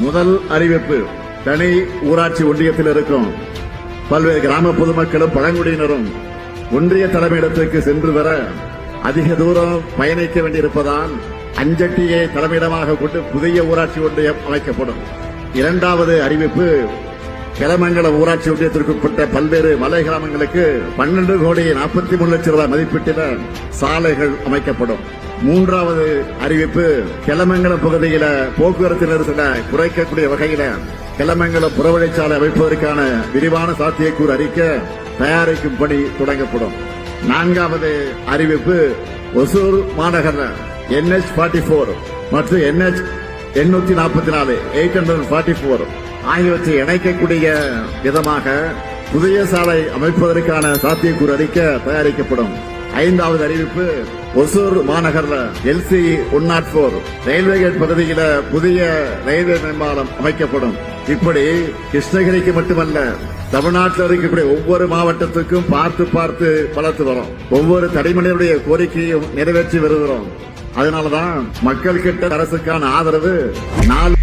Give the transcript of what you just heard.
முதல் அறிவிப்பு தனி ஊராட்சி ஒன்றியத்தில் இருக்கும். பல்வேறு கிராம பொதுமக்களும் பழங்குடியினரும் ஒன்றிய தலைமையிடத்திற்கு சென்று வர அதிக தூரம் பயணிக்க வேண்டியிருப்பதால் அஞ்சட்டியை தலைமையிடமாக கொண்டு புதிய ஊராட்சி ஒன்றியம் அமைக்கப்படும். இரண்டாவது அறிவிப்பு கிளமங்கலம் ஊராட்சி ஒன்றியத்திற்குட்பட்ட பல்வேறு மலை கிராமங்களுக்கு பன்னெண்டு கோடி நாற்பத்தி மூணு லட்சம் ரூபாய் மதிப்பீட்டில் சாலைகள் அமைக்கப்படும். மூன்றாவது அறிவிப்பு கிளமங்கலம் பகுதியில போக்குவரத்து நெரிசலை குறைக்கக்கூடிய வகையில கிளமங்கலம் புறவழிச்சாலை அமைப்பதற்கான விரிவான சாத்தியக்கூறு அறிக்கை தயாரிக்கும் பணி தொடங்கப்படும். நான்காவது அறிவிப்பு ஒசூர் மாநகர என்எச் ஃபார்ட்டி போர் மற்றும் என்எச் எண்ணூத்தி நாற்பத்தி நாலு எயிட் ஹண்ட்ரட் ஃபார்ட்டி போர் ஆகியவற்றை இணைக்கக்கூடிய விதமாக புதிய சாலை அமைப்பதற்கான சாத்தியக்கூறு அறிக்கை தயாரிக்கப்படும். ஐந்தாவது அறிவிப்பு Hosur மாநகர்ல L C one nought four. Railway gate பகுதியில புதிய ரயில்வே மேம்பாலம் அமைக்கப்படும். இப்படி கிருஷ்ணகிரிக்கு மட்டுமல்ல தமிழ்நாட்டில் இருக்கக்கூடிய ஒவ்வொரு மாவட்டத்துக்கும் பார்த்து பார்த்து வளர்த்து வரோம். ஒவ்வொரு தனிமனிதனுடைய கோரிக்கையும் நிறைவேற்றி வருகிறோம். அதனாலதான் மக்கள் கிட்ட அரசுக்கான ஆதரவு நாலு